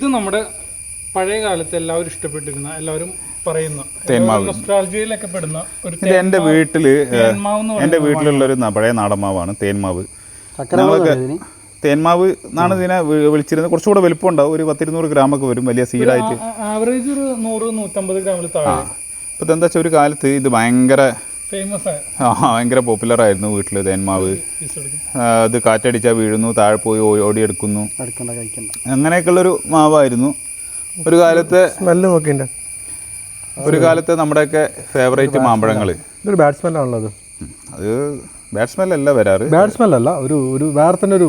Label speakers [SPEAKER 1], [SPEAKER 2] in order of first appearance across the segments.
[SPEAKER 1] ഇത് നമ്മുടെ പഴയ കാലത്ത് എല്ലാവരും ഇഷ്ടപ്പെട്ടിരുന്ന എല്ലാവരും പറയുന്ന. നൊസ്റ്റാൾജിയയിലൊക്കെ പെടുന്ന ഒരു
[SPEAKER 2] ഇത് എന്റെ
[SPEAKER 1] വീട്ടിൽ എന്റെ
[SPEAKER 2] എന്റെ വീട്ടിലുള്ള ഒരു പഴയ നാടൻമാവാണ് തേന്മാവ് ഞങ്ങൾക്ക് തേന്മാവ് എന്നാണ് ഇതിനെ വിളിച്ചിരുന്നത്. കുറച്ചുകൂടെ വലുപ്പം ഉണ്ടാവും ഒരു പത്തിരുന്നൂറ് ഗ്രാമൊക്കെ വരും. വലിയ സീഡായിട്ട്.
[SPEAKER 1] ആവറേജ് ഒരു നൂറ് നൂറ്റമ്പത് ഗ്രാമിൽ താഴെ.
[SPEAKER 2] ഇപ്പം എന്താ വെച്ചാൽ ഒരു കാലത്ത് ഇത് ഭയങ്കര ഭയങ്കര പോപ്പുലർ ആയിരുന്നു വീട്ടിൽ തേന്മാവ് അത് കാറ്റടിച്ചാൽ വീഴുന്നു താഴെ പോയി ഓടി എടുക്കുന്നു.
[SPEAKER 3] എടുക്കണ്ട കഴിക്കണ്ട.
[SPEAKER 2] അങ്ങനെയൊക്കെയുള്ളൊരു മാവായിരുന്നു. ഒരു കാലത്തെ
[SPEAKER 4] സ്മെല്ല് നോക്കിണ്ട
[SPEAKER 2] ഒരു കാലത്തെ നമ്മുടെയൊക്കെ ഫേവറേറ്റ് മാമ്പഴങ്ങൾ
[SPEAKER 4] ഇതൊരു ബാഡ് സ്മെല്ലാണല്ലോ അത്.
[SPEAKER 2] അത് ബാറ്റ്സ്മെൻ അല്ല വരാറ്.
[SPEAKER 4] ബാഡ് അല്ല ഒരു ഒരു വേറെ തന്നെ ഒരു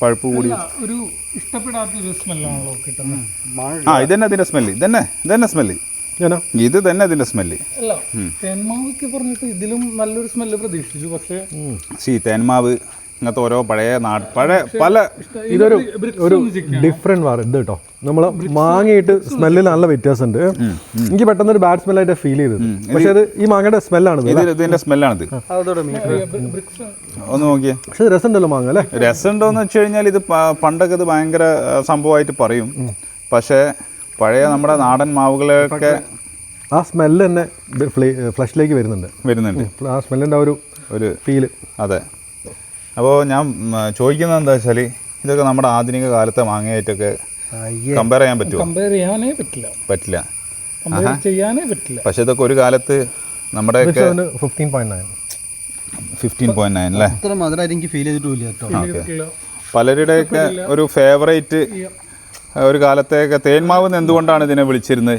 [SPEAKER 2] പഴുപ്പ് കൂടി.
[SPEAKER 1] ഒരു ഇഷ്ടപ്പെടാത്ത ഒരു സ്മെല്ലാണല്ലോ കിട്ടുന്നത്.
[SPEAKER 2] ആ ഇതന്നെ അതിന്റെ സ്മെല്ല് ഇതന്നെ ഇതന്നെ സ്മെല്ല് ഇത് തന്നെ ഇതിന്റെ സ്മെല്ല്
[SPEAKER 1] അല്ല തേന്മാവൊക്കെ പറഞ്ഞിട്ട് ഇതിലും നല്ലൊരു സ്മെല്ല് പ്രതീക്ഷിച്ചു പക്ഷേ
[SPEAKER 2] സി തേന്മാവ് ഇങ്ങനത്തെ ഓരോ പഴയ നാട് പഴയ പല
[SPEAKER 4] ഇതൊരു ഒരു ഡിഫറെന്റ് വാർ ഇത് കേട്ടോ. നമ്മൾ മാങ്ങയിട്ട് സ്മെല്ലിൽ നല്ല വ്യത്യാസമുണ്ട്. എനിക്ക് പെട്ടെന്ന് ഒരു ബാഡ് സ്മെല്ലായിട്ട് ഫീൽ ചെയ്തത്. പക്ഷേ അത് ഈ മാങ്ങയുടെ സ്മെല്ലാണ്
[SPEAKER 2] ഇതിന്റെ സ്മെല്ലാണിത് ഒന്ന് നോക്കിയേ.
[SPEAKER 4] പക്ഷെ രസമുണ്ടല്ലോ മാങ്ങ അല്ലേ?
[SPEAKER 2] രസമുണ്ടോയെന്ന് വെച്ച് കഴിഞ്ഞാൽ ഇത് പണ്ടൊക്കെ ഇത് ഭയങ്കര സംഭവമായിട്ട് പറയും. പക്ഷേ പഴയ നമ്മുടെ നാടൻ മാവുകളൊക്കെ
[SPEAKER 4] ആ സ്മെല്ല് തന്നെ ഫ്ലഷിലേക്ക് വരുന്നുണ്ട്.
[SPEAKER 2] വരുന്നുണ്ട്.
[SPEAKER 4] ആ സ്മെല്ലിന്റെ ആ ഒരു
[SPEAKER 2] ഒരു
[SPEAKER 4] ഫീൽ
[SPEAKER 2] അതെ. അപ്പോൾ ഞാൻ ചോദിക്കുന്നത് എന്താ വെച്ചാൽ ഇതൊക്കെ നമ്മുടെ ആധുനിക കാലത്തെ മാങ്ങയായിട്ടൊക്കെ കമ്പയർ ചെയ്യാൻ പറ്റുമോ
[SPEAKER 1] കമ്പയർ ചെയ്യാനേ പറ്റില്ല.
[SPEAKER 2] പറ്റില്ല.
[SPEAKER 1] കമ്പയർ ചെയ്യാനേ പറ്റില്ല.
[SPEAKER 2] പക്ഷേ ഇതൊക്കെ ഒരു കാലത്ത് നമ്മുടെ
[SPEAKER 4] fifteen point nine
[SPEAKER 2] fifteen point nine അല്ലേ?
[SPEAKER 3] അത്ര മധുരമായിട്ട് എനിക്ക് ഫീൽ ചെയ്തിട്ടില്ല കേട്ടോ.
[SPEAKER 2] പലരുടെയൊക്കെ ഒരു ഫേവറേറ്റ് ഒരു കാലത്തേക്ക് തേന്മാവ് എന്തുകൊണ്ടാണ് ഇതിനെ വിളിച്ചിരുന്നത്?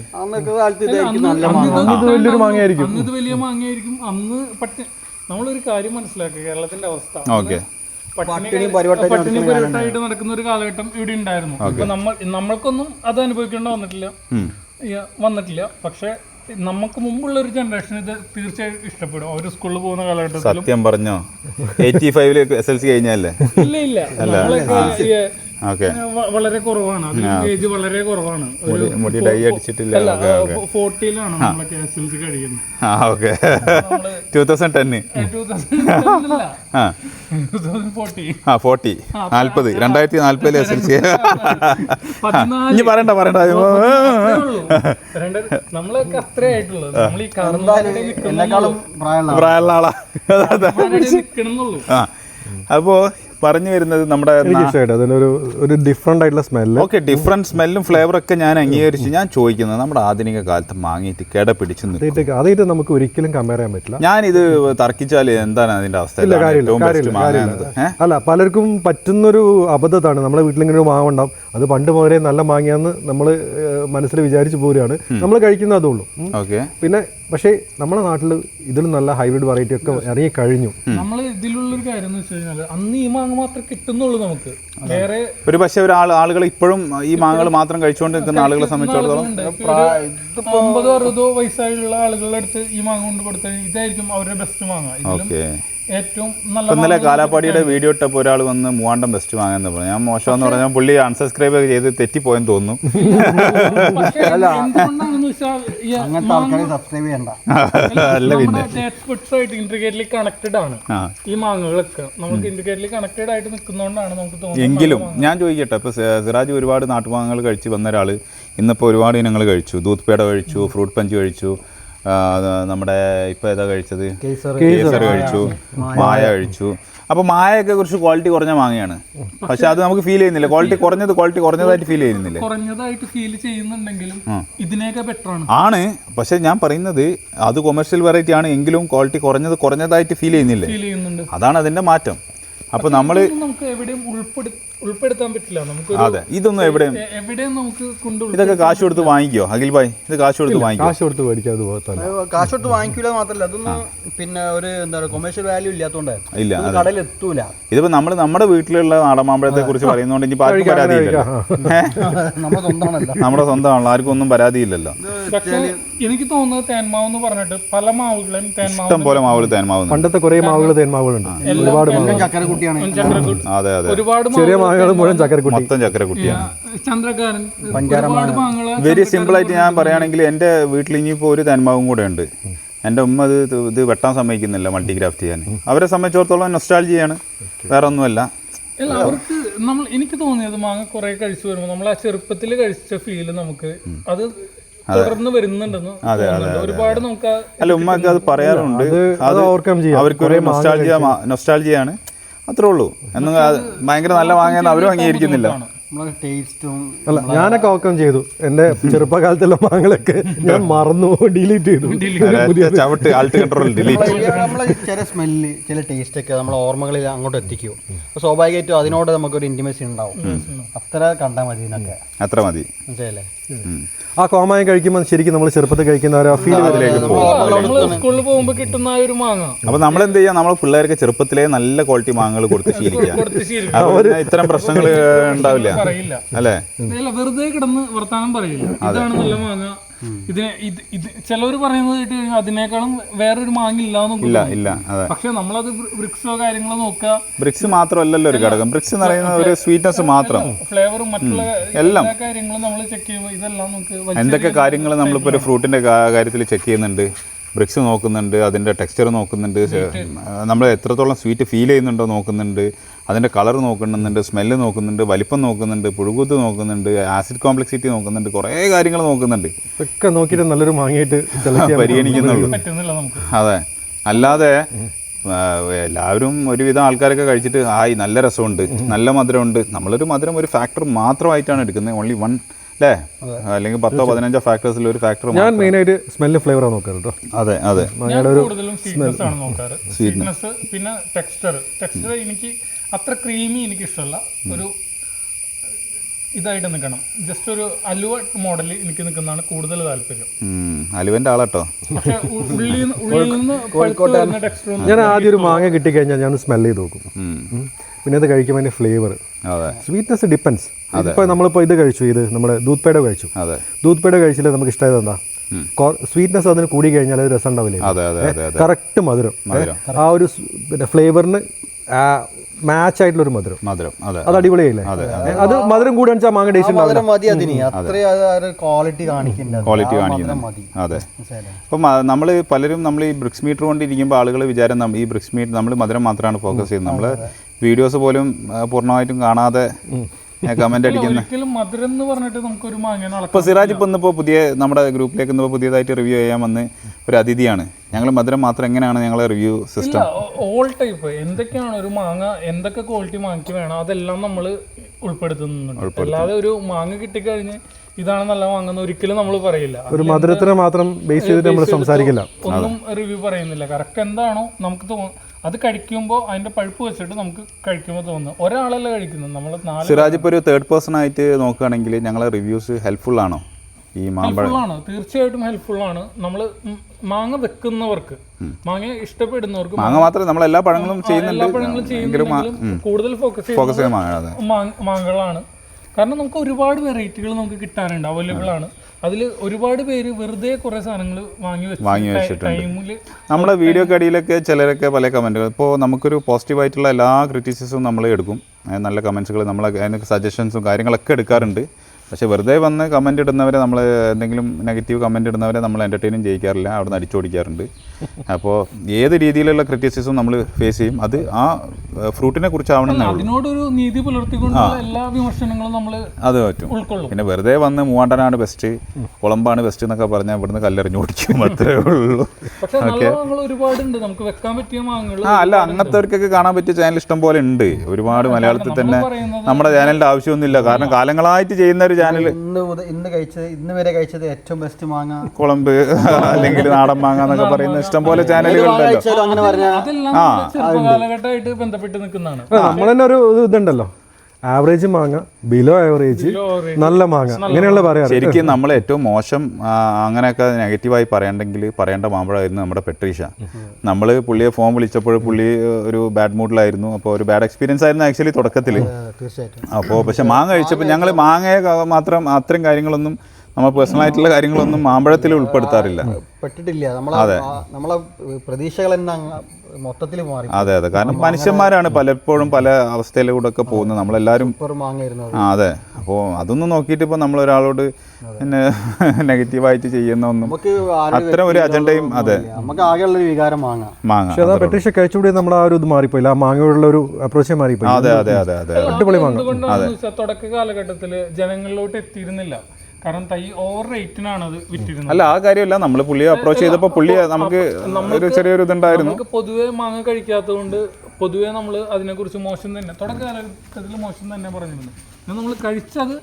[SPEAKER 4] വലിയൊരു മാങ്ങയായിരിക്കും.
[SPEAKER 1] അന്ന് ഇത് വലിയ മാങ്ങയായിരിക്കും. അന്ന് പട്ടി നമ്മളൊരു കാര്യം മനസ്സിലാക്കുക കേരളത്തിന്റെ അവസ്ഥ.
[SPEAKER 2] ഓക്കെ.
[SPEAKER 1] പട്ടിണി പട്ടിണി പരിവട്ടായിട്ട് നടക്കുന്ന ഒരു കാലഘട്ടം ഇവിടെ ഉണ്ടായിരുന്നു. ഇപ്പൊ നമ്മൾ നമ്മൾക്കൊന്നും അത് അനുഭവിക്കേണ്ട വന്നിട്ടില്ല. വന്നിട്ടില്ല. പക്ഷെ നമുക്ക് മുമ്പുള്ള ഒരു ജനറേഷൻ ഇത് തീർച്ചയായും ഇഷ്ടപ്പെടും. അവർ സ്കൂളിൽ പോകുന്ന കാലഘട്ടത്തിലും
[SPEAKER 2] സത്യം പറഞ്ഞോ? എയ്റ്റി ഫൈവിൽ എസ് എൽ സി കഴിഞ്ഞല്ലേ?
[SPEAKER 1] ഇല്ല ഇല്ല. വളരെ കുറവാണ്. ഏജ് വളരെ കുറവാണ്. ഒരു
[SPEAKER 2] മുടി ഡൈ അടിച്ചിട്ടില്ല.
[SPEAKER 1] ഫോർട്ടിയിലാണ് നമ്മളൊക്കെ എസ് എൽ സി കഴിയുന്നത്.
[SPEAKER 2] ആ ഓക്കെ. ടൂ തൗസൻഡ് ടെന്ന് ആ.
[SPEAKER 1] ഫോർട്ടി
[SPEAKER 2] നാൽപ്പത് രണ്ടായിരത്തി നാൽപ്പതിൽ എസ് എൽ സി ഇനി പറയണ്ട പറയണ്ട.
[SPEAKER 1] നമ്മളൊക്കെ അത്രേ
[SPEAKER 3] പ്രായമുള്ള
[SPEAKER 2] പ്രായമുള്ള ആളാ. അപ്പോ പറഞ്ഞു വരുന്നത് നമ്മുടെ
[SPEAKER 4] അതിനൊരു ഒരു ഡിഫറെന്റ് ആയിട്ടുള്ള സ്മെല്ല്
[SPEAKER 2] ഓക്കെ ഡിഫറെന്റ് സ്മെല്ലും ഫ്ലേവറൊക്കെ ഞാൻ അംഗീകരിച്ച് ഞാൻ ചോദിക്കുന്നത് നമ്മുടെ ആധുനിക കാലത്ത് മാങ്ങിയിട്ട് കേട പിടിച്ചു
[SPEAKER 4] അതായിട്ട് നമുക്ക് ഒരിക്കലും കമ്പയർ ചെയ്യാൻ പറ്റില്ല.
[SPEAKER 2] ഞാൻ ഇത് തർക്കിച്ചാൽ എന്താണ് അതിന്റെ അവസ്ഥ?
[SPEAKER 4] അല്ല പലർക്കും പറ്റുന്നൊരു അബദ്ധത്താണ് നമ്മുടെ വീട്ടിലിങ്ങനെ ഒരു മാവ് ഉണ്ടാവും. അത് പണ്ട് മുതലേ നല്ല മാങ്ങിയാന്ന് നമ്മൾ മനസ്സിൽ വിചാരിച്ചു പോരുകയാണ്. നമ്മൾ കഴിക്കുന്ന അതുള്ളൂ പിന്നെ പക്ഷേ നമ്മുടെ നാട്ടിൽ ഇതിലും നല്ല ഹൈബ്രിഡ് വെറൈറ്റി ഒക്കെ ഇറങ്ങി കഴിഞ്ഞു.
[SPEAKER 1] നമ്മൾ ഇതിലുള്ളൊരു കാര്യം എന്ന് വെച്ച് കഴിഞ്ഞാൽ അന്ന് ഈ മാങ്ങ മാത്രമേ കിട്ടുന്നുള്ളൂ നമുക്ക്. വേറെ
[SPEAKER 2] ഒരു പക്ഷേ ഒരാൾ ആളുകൾ ഇപ്പോഴും ഈ മാങ്ങകൾ മാത്രം കഴിച്ചുകൊണ്ട് നിൽക്കുന്ന ആളുകളെ സംബന്ധിച്ചിടത്തോളം
[SPEAKER 1] ഒമ്പതോ അറുപതോ വയസ്സായുള്ള ആളുകളുടെ അടുത്ത് ഈ മാങ്ങ കൊണ്ട് കൊടുത്താൽ ഇതായിരിക്കും അവരുടെ ബെസ്റ്റ് മാങ്ങ. ഇതിലും
[SPEAKER 2] ഓക്കെ.
[SPEAKER 1] ഏറ്റവും നല്ല
[SPEAKER 2] ഇന്നലെ കാലാപ്പാടിയുടെ വീഡിയോ ഇട്ടപ്പോൾ ഒരാൾ വന്ന് മൂവാണ്ടം ബെസ്റ്റ് വാങ്ങാന്ന് പറഞ്ഞു. ഞാൻ മോശം എന്ന് പറഞ്ഞാൽ പുള്ളി അൺസബ്സ്ക്രൈബ് ചെയ്ത് തെറ്റിപ്പോയെന്ന് തോന്നുന്നു.
[SPEAKER 3] അങ്ങനത്തെ ആൾക്കാരെ സബ്സ്ക്രൈബ് ചെയ്യണ്ട.
[SPEAKER 2] അല്ല പിന്നെ.
[SPEAKER 1] എക്സ്പെർട്സ് ആയിട്ട് ഇന്റർഗേറ്റ്ലി കണക്റ്റഡ് ആണ്. ഈ മാങ്ങകളൊക്കെ. നമുക്ക് ഇന്റർഗേറ്റ്ലി കണക്റ്റഡ് ആയിട്ട് നിൽക്കുന്നതുകൊണ്ടാണ് നമുക്ക് തോന്നുന്നത്
[SPEAKER 2] എങ്കിലും ഞാൻ ചോദിക്കട്ടെ ഇപ്പോൾ സിറാജ് ഒരുപാട് നാട്ടുമാങ്ങകൾ കഴിച്ച് വന്ന ഒരാൾ ഇന്നിപ്പോൾ ഒരുപാട് ഇനങ്ങൾ കഴിച്ചു. ദൂത്ത് പേട കഴിച്ചു ഫ്രൂട്ട് പഞ്ച് കഴിച്ചു നമ്മുടെ ഇപ്പോൾ ഏതാ കഴിച്ചത്? കേസർ. കഴിച്ചു മായ കഴിച്ചു. അപ്പോൾ മായയൊക്കെ കുറച്ച് ക്വാളിറ്റി കുറഞ്ഞ മാങ്ങയാണ്. പക്ഷെ അത് നമുക്ക് ഫീൽ ചെയ്യുന്നില്ല. ക്വാളിറ്റി കുറഞ്ഞത് ക്വാളിറ്റി കുറഞ്ഞതായിട്ട് ഫീൽ ചെയ്യുന്നില്ല.
[SPEAKER 1] കുറഞ്ഞതായിട്ട് ഫീൽ ചെയ്യുന്നുണ്ടെങ്കിലും ബെറ്റർ ആണ്.
[SPEAKER 2] ആണ്. പക്ഷെ ഞാൻ പറയുന്നത് അത് കൊമേഴ്ഷ്യൽ വെറൈറ്റി ആണ് എങ്കിലും ക്വാളിറ്റി കുറഞ്ഞത് കുറഞ്ഞതായിട്ട് ഫീൽ ചെയ്യുന്നില്ല. അതാണ് അതിന്റെ മാറ്റം. അപ്പോൾ നമ്മൾ
[SPEAKER 1] നമുക്ക് എവിടെയും ഉൾപ്പെടു ഉൾപ്പെടുത്താൻ പറ്റില്ല. നമുക്ക്
[SPEAKER 2] അതെ ഇതൊന്നും എവിടെയും
[SPEAKER 1] എവിടെയും നമുക്ക് കൊണ്ടു
[SPEAKER 2] ഇതൊക്കെ കാശ് കൊടുത്ത് വാങ്ങിക്കോ? അഖിൽ ഭായ് ഇത് കാശ് കൊടുത്ത് വാങ്ങിക്കോ?
[SPEAKER 4] കാശ് കൊടുത്ത് മേടിക്കാൻ
[SPEAKER 3] അത് കാശ് കൊടുത്ത് വാങ്ങിക്കൂല മാത്രല്ല. അതൊന്നും പിന്നെ ഒരു എന്താ പറയുക കൊമേഴ്ഷ്യൽ വാല്യൂ ഇല്ലാത്തതുകൊണ്ട്
[SPEAKER 2] ഇല്ല
[SPEAKER 3] കടയിൽ എത്തൂല.
[SPEAKER 2] ഇതിപ്പോ നമ്മൾ നമ്മുടെ വീട്ടിലുള്ള നാടമാമ്പഴത്തെ കുറിച്ച് പറയുന്നതുകൊണ്ട് ഇനി ആർക്കും പരാതിയില്ലല്ലോ.
[SPEAKER 3] നമ്മുടെ സ്വന്തമാണല്ലോ.
[SPEAKER 2] നമ്മുടെ സ്വന്തമാണല്ലോ ആർക്കും ഒന്നും പരാതിയില്ലല്ലോ.
[SPEAKER 1] എനിക്ക് തോന്നുന്നത് തേന്മാവ് എന്ന് പറഞ്ഞിട്ട് പല മാവുകളും തേന്മാവ്
[SPEAKER 2] ഇഷ്ടം പോലെ മാവുകൾ തേന്മാവ്
[SPEAKER 4] പണ്ടത്തെ കുറെ മാവുകൾ തേന്മാവുകളുണ്ട് ഒരുപാട് മാവുകൾ
[SPEAKER 3] ചക്കര കുട്ടിയാണ്
[SPEAKER 1] ചക്രക്കുട്ടി
[SPEAKER 2] അതെ അതെ.
[SPEAKER 1] ഒരുപാട്
[SPEAKER 4] ചെറിയ മാവുകൾ മുഴുവൻ ചക്കരക്കുട്ടി.
[SPEAKER 2] മൊത്തം ചക്കര കുട്ടിയാണ്
[SPEAKER 1] ചന്ദ്രകാരൻ ഒരുപാട് മാങ്ങകൾ
[SPEAKER 2] വെരി സിമ്പിൾ ആയിട്ട് ഞാൻ പറയുകയാണെങ്കിൽ എന്റെ വീട്ടിൽ ഇനിയിപ്പോൾ ഒരു തന്മാവും കൂടെ ഉണ്ട്. എന്റെ ഉമ്മ അത് ഇത് വെട്ടാൻ സമ്മതിക്കുന്നില്ല മൾട്ടി ക്രാഫ്റ്റ് ചെയ്യാൻ. അവരെ സംബന്ധിച്ചിടത്തോളം നൊസ്റ്റാൾജിയാണ് വേറെ ഒന്നുമല്ല.
[SPEAKER 1] അല്ല അവർക്ക് നമ്മൾ എനിക്ക് തോന്നിയത് മാങ്ങ കുറെ കഴിച്ചു വരുമ്പോൾ നമ്മൾ ആ ചെറുപ്പത്തിൽ കഴിച്ച ഫീൽ നമുക്ക് അത് തുടർന്ന് വരുന്നുണ്ടെന്ന്. ഒരുപാട് നമുക്ക്
[SPEAKER 2] അല്ല ഉമ്മക്ക് അത് പറയാറുണ്ട്.
[SPEAKER 4] അത്.
[SPEAKER 2] അവർക്ക് ഒരു നൊസ്റ്റാൾജിയ നൊസ്റ്റാൾജിയാണ് അത്രേ ഉള്ളൂ. എന്നാൽ ഭയങ്കര നല്ല വാങ്ങിയെന്ന് അവരും അംഗീകരിക്കുന്നില്ല.
[SPEAKER 4] അല്ല ഞാനൊക്കെ ഓക്കം ചെയ്തു. എന്റെ ചെറുപ്പകാലത്തുള്ള മാങ്ങളൊക്കെ ഞാൻ മറന്നു ഡിലീറ്റ് ചെയ്തു.
[SPEAKER 2] ചവിട്ട് ആൾട്ട് കൺട്രോൾ ഡിലീറ്റ്.
[SPEAKER 3] നമ്മളെ ചില സ്മെല്ല് ചില ടേസ്റ്റ് ഒക്കെ നമ്മളെ ഓർമ്മകളിൽ അങ്ങോട്ട് എത്തിക്കും. അപ്പോൾ സ്വാഭാവികമായിട്ടും അതിനോട് നമുക്കൊരു ഇന്റിമസി ഉണ്ടാവും. അത്ര കണ്ടാൽ മതി എന്നൊക്കെ.
[SPEAKER 2] അത്ര മതി.
[SPEAKER 3] മനസ്സിലല്ലേ.
[SPEAKER 4] ആ കോമായം കഴിക്കുമ്പോൾ ശരിക്കും നമ്മൾ ചെറുപ്പത്തിൽ കഴിക്കുന്ന ആ ഫീൽ
[SPEAKER 1] നമ്മൾ സ്കൂളിൽ പോകുമ്പോൾ കിട്ടുന്ന ആ ഒരു മാങ്ങ.
[SPEAKER 2] അപ്പൊ നമ്മൾ എന്ത് ചെയ്യാം? നമ്മൾ പിള്ളേർക്ക് ചെറുപ്പത്തിലേ നല്ല ക്വാളിറ്റി മാങ്ങകൾ കൊടുത്ത് ശീലിക്കുക. ഇത്തരം പ്രശ്നങ്ങൾ ഉണ്ടാവില്ല. അല്ല?
[SPEAKER 1] വെറുതെ കിടന്ന് വർത്താനം പറയില്ല. ഇതാണ് നല്ല മാങ്ങ. ഇതിനെ ഇത് ഇത് ചിലവർ പറയുന്നത് കേട്ട് കഴിഞ്ഞാൽ അതിനേക്കാളും വേറൊരു മാങ്ങ ഇല്ലാന്ന്
[SPEAKER 2] ഇല്ല ഇല്ല അതെ.
[SPEAKER 1] പക്ഷെ നമ്മളത് ബ്രിക്സോ കാര്യങ്ങളോ നോക്കുക.
[SPEAKER 2] ബ്രിക്സ് മാത്രമല്ലല്ലോ ഒരു ഘടകം. ബ്രിക്സ് എന്ന് പറയുന്ന ഒരു സ്വീറ്റ്നസ് മാത്രം.
[SPEAKER 1] ഫ്ലേവറും മറ്റുള്ള
[SPEAKER 2] എല്ലാം.
[SPEAKER 1] കാര്യങ്ങളും നമ്മൾ ചെക്ക് ചെയ്യുമ്പോൾ ഇതെല്ലാം നമുക്ക്
[SPEAKER 2] എന്തൊക്കെ കാര്യങ്ങൾ നമ്മളിപ്പോൾ ഒരു ഫ്രൂട്ടിന്റെ കാര്യത്തിൽ ചെക്ക് ചെയ്യുന്നുണ്ട്? ബ്രിക്സ് നോക്കുന്നുണ്ട് അതിന്റെ ടെക്സ്ചർ നോക്കുന്നുണ്ട് നമ്മൾ എത്രത്തോളം സ്വീറ്റ് ഫീൽ ചെയ്യുന്നുണ്ടോ നോക്കുന്നുണ്ട് അതിന്റെ കളർ നോക്കുന്നുണ്ട് സ്മെല്ല് നോക്കുന്നുണ്ട് വലിപ്പം നോക്കുന്നുണ്ട് പുഴുകുത്ത് നോക്കുന്നുണ്ട് ആസിഡ് കോംപ്ലക്സിറ്റി നോക്കുന്നുണ്ട് കുറേ കാര്യങ്ങൾ നോക്കുന്നുണ്ട്.
[SPEAKER 4] ഒക്കെ നോക്കിയിട്ട് നല്ലൊരു മാങ്ങയായിട്ട്
[SPEAKER 2] പരിഗണിക്കുന്നുള്ളൂ.
[SPEAKER 1] നമുക്ക്.
[SPEAKER 2] അതെ. അല്ലാതെ എല്ലാവരും ഒരുവിധം ആൾക്കാരൊക്കെ കഴിച്ചിട്ട് ആയി നല്ല രസമുണ്ട് നല്ല മധുരമുണ്ട്. നമ്മളൊരു മധുരം ഒരു ഫാക്ടർ മാത്രമായിട്ടാണ് എടുക്കുന്നത്. ഓൺലി വൺ അല്ലേ അല്ലെങ്കിൽ പത്തോ പതിനഞ്ചോ ഫാക്ടേഴ്സിൽ ഒരു ഫാക്ടർ
[SPEAKER 4] ഞാൻ മെയിനായിട്ട് സ്മെല്ല് ഫ്ലേവർ ആണ് നോക്കാറ് കേട്ടോ
[SPEAKER 2] അതെ അതെ.
[SPEAKER 1] ഞാൻ കൂടുതലും സ്വീറ്റ്നെസ് ആണ് നോക്കാറ്. സ്വീറ്റ്നെസ് പിന്നെ ടെക്സ്ചർ ടെക്സ്ചർ എനിക്ക് അത്ര ക്രീമി എനിക്ക് ഇഷ്ടമല്ല ഒരു ഇതായിട്ട് നിൽക്കണം ജസ്റ്റ് ഒരു അലുവ മോഡൽ എനിക്ക് നിൽക്കുന്നതാണ് കൂടുതൽ താല്പര്യം.
[SPEAKER 2] അലുവന്റെ ആളാട്ടോ.
[SPEAKER 1] നിന്ന് ഉള്ളിൽ നിന്ന് ടെക്സ്ചർ
[SPEAKER 4] ഞാൻ ആദ്യം ഒരു മാങ്ങ കിട്ടിക്കഴിഞ്ഞാൽ ഞാൻ സ്മെല്ല് ചെയ്ത് നോക്കും. പിന്നെ അത് കഴിക്കുമ്പോൾ അതിന്റെ ഫ്ലേവർ സ്വീറ്റ്നെസ് ഡിപ്പെൻസ് ഇപ്പോൾ നമ്മളിപ്പോൾ ഇത് കഴിച്ചു ഇത് നമ്മുടെ ദൂത് പേട കഴിച്ചു ദൂത് പേട കഴിച്ചില്ല നമുക്ക് ഇഷ്ടമായത് എന്താ സ്വീറ്റ്നെസ് അതിന് കൂടി കഴിഞ്ഞാൽ അത് രസം ഉണ്ടാവില്ലേ? കറക്റ്റ് മധുരം. ആ ഒരു പിന്നെ ഫ്ലേവറിന് മാച്ച് ആയിട്ടുള്ള ഒരു മധുരം.
[SPEAKER 2] മധുരം അതെ
[SPEAKER 4] അത് അടിപൊളിയായില്ലേ? അത് മധുരം കൂടെ വെച്ചാൽ മാങ്ങ ടേസ്റ്റ്
[SPEAKER 3] മധുരം മതി അതിന്. അത്രയും ക്വാളിറ്റി കാണിക്കുന്നുണ്ട്.
[SPEAKER 2] ക്വാളിറ്റി അതെ. അപ്പം നമ്മൾ പലരും നമ്മൾ ഈ ബ്രിക്സ് മീറ്റർ കൊണ്ടിരിക്കുമ്പോൾ ആളുകൾ വിചാരം ഈ ബ്രിക്സ് മീറ്റ് നമ്മൾ മധുരം മാത്രമാണ് ഫോക്കസ് ചെയ്യുന്നത്. നമ്മൾ വീഡിയോസ് പോലും പൂർണമായിട്ടും കാണാതെ കമന്റ് അടിക്കുന്ന
[SPEAKER 1] മധുരം എന്ന് പറഞ്ഞിട്ട് നമുക്കൊരു മാങ്ങനെ
[SPEAKER 2] ഇപ്പോൾ സിറാജ് ഇപ്പൊ ഇന്നിപ്പോൾ പുതിയ നമ്മുടെ ഗ്രൂപ്പിലേക്ക് ഇന്നിപ്പോൾ പുതിയതായിട്ട് റിവ്യൂ ചെയ്യാൻ വന്ന് ഒരു അതിഥിയാണ്. ഞങ്ങൾ മധുരം മാത്രം എങ്ങനെയാണ് ഞങ്ങളെ റിവ്യൂ സിസ്റ്റം
[SPEAKER 1] ഓൾ ടൈപ്പ് എന്തൊക്കെയാണ് ഒരു മാങ്ങ എന്തൊക്കെ ക്വാളിറ്റി മാങ്ങയ്ക്ക് വേണം അതെല്ലാം നമ്മൾ ഉൾപ്പെടുത്തുന്നുണ്ട്. അല്ലാതെ ഒരു മാങ്ങ കിട്ടിക്കഴിഞ്ഞ് ഇതാണ് നല്ല മാങ്ങ ഒരിക്കലും നമ്മൾ പറയില്ല.
[SPEAKER 4] ഒരു മധുരത്തിനെ മാത്രം ബേസ് ചെയ്തിട്ട് നമ്മൾ സംസാരിക്കില്ല.
[SPEAKER 1] ഒന്നും റിവ്യൂ പറയുന്നില്ല. കറക്റ്റ് എന്താണോ നമുക്ക് തോന്നുന്നു അത് കഴിക്കുമ്പോൾ അതിന്റെ പഴുപ്പ് വെച്ചിട്ട് നമുക്ക് കഴിക്കുമ്പോൾ തോന്നുന്നു. ഒരാളല്ല കഴിക്കുന്നത്? നമ്മൾ
[SPEAKER 2] സിറാജ് ഇപ്പോൾ ഒരു തേർഡ് പേഴ്സൺ ആയിട്ട് നോക്കുകയാണെങ്കിൽ ഞങ്ങളെ റിവ്യൂസ് ഹെൽപ്ഫുൾ ആണോ? ഈ
[SPEAKER 1] മാമ്പഴമാണ് തീർച്ചയായിട്ടും ഹെൽപ്ഫുൾ ആണ്. നമ്മൾ മാങ്ങ വെക്കുന്നവർക്ക് മാങ്ങ ഇഷ്ടപ്പെടുന്നവർക്ക്
[SPEAKER 2] മാങ്ങ മാത്രമേ നമ്മൾ എല്ലാ പഴങ്ങളും
[SPEAKER 1] എല്ലാ പഴങ്ങളും കൂടുതൽ ഫോക്കസ്
[SPEAKER 2] ഫോക്കസ് മാങ്ങയാണ്
[SPEAKER 1] മാങ്ങകളാണ്. കാരണം നമുക്ക് ഒരുപാട് വെറൈറ്റികൾ നമുക്ക് കിട്ടാനുണ്ട്. അവൈലബിൾ ആണ്. അതിൽ ഒരുപാട് പേര് വെറുതെ കുറെ സാധനങ്ങൾ വാങ്ങി
[SPEAKER 2] വാങ്ങി
[SPEAKER 1] വെച്ച്
[SPEAKER 2] വെച്ചിട്ടുണ്ട്. നമ്മുടെ വീഡിയോക്ക് അടിയിലൊക്കെ ചിലരൊക്കെ പല കമന്റുകൾ ഇപ്പോൾ നമുക്കൊരു പോസിറ്റീവായിട്ടുള്ള എല്ലാ ക്രിറ്റിസിസും നമ്മൾ എടുക്കും. നല്ല കമൻസുകൾ നമ്മൾ അതിനൊക്കെ സജഷൻസും കാര്യങ്ങളൊക്കെ എടുക്കാറുണ്ട്. പക്ഷേ വെറുതെ വന്ന് കമന്റ് ഇടുന്നവരെ നമ്മൾ എന്തെങ്കിലും നെഗറ്റീവ് കമന്റ് ഇടുന്നവരെ നമ്മൾ എന്റർടൈനും ചെയ്യിക്കാറില്ല അവിടെ നിന്ന് അടിച്ചോടിക്കാറുണ്ട് അപ്പോൾ ഏത് രീതിയിലുള്ള ക്രിറ്റിസിസും നമ്മൾ ഫേസ് ചെയ്യും അത് ആ ഫ്രൂട്ടിനെ കുറിച്ചാവണമെന്നേ
[SPEAKER 1] അതിനോടൊരു നീതി പുലർത്തിക്കൊണ്ടുള്ള എല്ലാ വിമർശനങ്ങളും നമ്മൾ
[SPEAKER 2] അത് പറ്റും. പിന്നെ വെറുതെ വന്ന് മൂവാണ്ടനാണ് ബെസ്റ്റ് കുളമ്പാണ് ബെസ്റ്റ് എന്നൊക്കെ പറഞ്ഞാൽ ഇവിടുന്ന് കല്ലെറിഞ്ഞ് ഓടിക്കും അത്രേ ഉള്ളൂ.
[SPEAKER 1] പക്ഷെ നല്ല മാങ്ങകൾ ഒരുപാടുണ്ട്. നമുക്ക് വെക്കാൻ പറ്റിയ മാങ്ങകൾ
[SPEAKER 2] ആ അല്ല അങ്ങനത്തെവർക്കൊക്കെ കാണാൻ പറ്റിയ ചാനൽ ഇഷ്ടം പോലെ ഉണ്ട്. ഒരുപാട് മലയാളത്തിൽ തന്നെ നമ്മുടെ ചാനലിന്റെ ആവശ്യമൊന്നുമില്ല. കാരണം കാലങ്ങളായിട്ട് ചെയ്യുന്ന ഒരു ചാനൽ
[SPEAKER 3] ഇന്ന് കഴിച്ചത് ഇന്ന് വരെ കഴിച്ചത് ഏറ്റവും ബെസ്റ്റ് മാങ്ങ.
[SPEAKER 2] കുളമ്പ് അല്ലെങ്കിൽ നാടൻ മാങ്ങ എന്നൊക്കെ പറയുന്ന ഇഷ്ടം പോലെ ചാനലുകളുണ്ടല്ലോ
[SPEAKER 1] നിൽക്കുന്നതാണ്.
[SPEAKER 4] നമ്മൾ തന്നെ ഒരു ഇത് ഇതുണ്ടല്ലോ. ആവറേജ് മാങ്ങ ബിലോ ആവറേജ് നല്ല മാങ്ങ. ഇങ്ങനെയുള്ള പറയാറ്
[SPEAKER 2] ശരിക്കും നമ്മൾ ഏറ്റവും മോശം അങ്ങനെയൊക്കെ നെഗറ്റീവായി പറയണ്ടെങ്കിൽ പറയേണ്ട മാമ്പഴമായിരുന്നു നമ്മുടെ പെട്രീഷ. നമ്മൾ പുള്ളിയെ ഫോൺ വിളിച്ചപ്പോൾ പുള്ളി ഒരു ബാഡ് മൂഡിലായിരുന്നു അപ്പോൾ ഒരു ബാഡ് എക്സ്പീരിയൻസ് ആയിരുന്നു ആക്ച്വലി തുടക്കത്തിൽ അപ്പോൾ പക്ഷെ മാങ്ങ കഴിച്ചപ്പോൾ ഞങ്ങൾ മാങ്ങയെ മാത്രം അത്രയും കാര്യങ്ങളൊന്നും നമ്മൾ പേഴ്സണൽ ആയിട്ടുള്ള കാര്യങ്ങളൊന്നും മാമ്പഴത്തിൽ ഉൾപ്പെടുത്താറില്ല.
[SPEAKER 3] പെട്ടിട്ടില്ല. നമ്മളെ നമ്മളെ പ്രതീക്ഷകൾ മൊത്തത്തിൽ മാറി.
[SPEAKER 2] അതെ അതെ. കാരണം മനുഷ്യന്മാരാണ് പലപ്പോഴും പല അവസ്ഥയിലൂടെ ഒക്കെ പോകുന്നത്. നമ്മളെല്ലാവരും
[SPEAKER 3] അതെ.
[SPEAKER 2] അപ്പോൾ അതൊന്നും നോക്കിയിട്ട് ഇപ്പോൾ നമ്മൾ ഒരാളോട് പിന്നെ നെഗറ്റീവായിട്ട് ചെയ്യുന്ന ഒന്നും അത്തരം ഒരു അജണ്ടയും അതെ.
[SPEAKER 3] നമുക്ക് ആകെയുള്ളൊരു വികാരം മാങ്ങ.
[SPEAKER 2] മാങ്ങ.
[SPEAKER 4] പക്ഷേ അതാ പ്രത്യക്ഷ കഴിച്ചുകൂടി നമ്മുടെ ആ ഒരു ഇത് മാറിപ്പോയില്ല. ആ മാങ്ങയോടുള്ള ഒരു അപ്രോച്ച് മാറിപ്പോയി.
[SPEAKER 2] അതെ അതെ അതെ അതെ
[SPEAKER 1] അടിപൊളി മാങ്ങ. അതെ. തുടക്ക കാലഘട്ടത്തിൽ ജനങ്ങളിലോട്ട് എത്തിയിരുന്നില്ല. കാരണം തൈ ഓവർ റേറ്റിനാണ് അത് വിറ്റിരുന്നത്.
[SPEAKER 2] അല്ല ആ കാര്യമല്ല. നമ്മൾ പുള്ളിയെ അപ്രോച്ച് ചെയ്തപ്പോൾ പുള്ളി നമുക്ക് ഒരു ചെറിയൊരു ഇതുണ്ടായിരുന്നു.
[SPEAKER 1] നമുക്ക് പൊതുവെ മാങ്ങ കഴിക്കാത്തതുകൊണ്ട് പൊതുവെ നമ്മൾ അതിനെക്കുറിച്ച് മോശം തന്നെ തുടക്കകാലത്തിൽ മോശം തന്നെ പറഞ്ഞിരുന്നു. പിന്നെ നമ്മൾ കഴിച്ചത്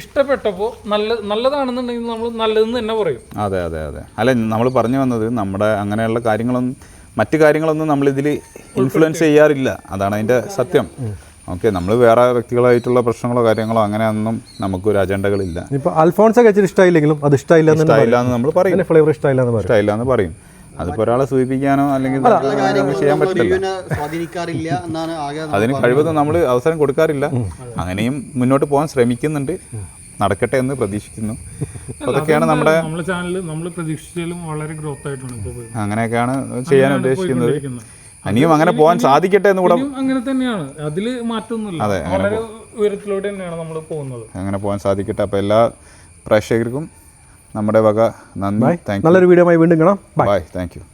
[SPEAKER 1] ഇഷ്ടപ്പെട്ടപ്പോൾ നല്ല നല്ലതാണെന്നുണ്ടെങ്കിൽ നമ്മൾ നല്ലതെന്ന് തന്നെ പറയും.
[SPEAKER 2] അതെ അതെ അതെ. അല്ല നമ്മൾ പറഞ്ഞു വന്നത് നമ്മുടെ അങ്ങനെയുള്ള കാര്യങ്ങളൊന്നും മറ്റു കാര്യങ്ങളൊന്നും നമ്മൾ ഇതിൽ ഇൻഫ്ലുവൻസ് ചെയ്യാറില്ല. അതാണ് അതിന്റെ സത്യം. ഓക്കെ നമ്മൾ വേറെ വ്യക്തികളായിട്ടുള്ള പ്രശ്നങ്ങളോ കാര്യങ്ങളോ അങ്ങനെയൊന്നും നമുക്കൊരു അജണ്ടകളില്ല.
[SPEAKER 4] ഇപ്പോൾ അൽഫോൺസ് കഴിച്ചിട്ട് ഇഷ്ടമായില്ലെങ്കിലും അത് ഇഷ്ടമായില്ല എന്ന്
[SPEAKER 2] ഇഷ്ടമില്ല എന്ന് നമ്മൾ പറയും.
[SPEAKER 4] ഫ്ലേവർ ഇഷ്ടമില്ല എന്ന് പറയും.
[SPEAKER 2] ഇഷ്ടമില്ല എന്ന് പറയും. അതിപ്പോൾ ഒരാളെ സൂചിപ്പിക്കാനോ അല്ലെങ്കിൽ നമുക്ക് ചെയ്യാൻ പറ്റില്ല. അതിന് കഴിവതും നമ്മൾ അവസരം കൊടുക്കാറില്ല. അങ്ങനെയും മുന്നോട്ട് പോകാൻ ശ്രമിക്കുന്നുണ്ട്. നടക്കട്ടെ എന്ന് പ്രതീക്ഷിക്കുന്നു. അതൊക്കെയാണ് നമ്മുടെ
[SPEAKER 1] നമ്മുടെ ചാനൽ നമ്മൾ പ്രതീക്ഷിച്ചാലും വളരെ ഗ്രോത്ത് ആയിട്ടാണ്
[SPEAKER 2] അങ്ങനെയൊക്കെയാണ് ചെയ്യാൻ ഉദ്ദേശിക്കുന്നത്. ഇനിയും അങ്ങനെ പോകാൻ സാധിക്കട്ടെ എന്ന് കൂടെ
[SPEAKER 1] അങ്ങനെ തന്നെയാണ്. അതിൽ മാറ്റമൊന്നുമില്ല. വളരെ ഉയരത്തിലൂടെ തന്നെയാണ് നമ്മൾ പോകുന്നത്.
[SPEAKER 2] അങ്ങനെ പോകാൻ സാധിക്കട്ടെ. അപ്പോൾ എല്ലാ പ്രേക്ഷകർക്കും നമ്മുടെ വക നന്ദി. താങ്ക്
[SPEAKER 4] നല്ലൊരു വീഡിയോ ആയി വീണ്ടും കാണാം.
[SPEAKER 2] Bye thank you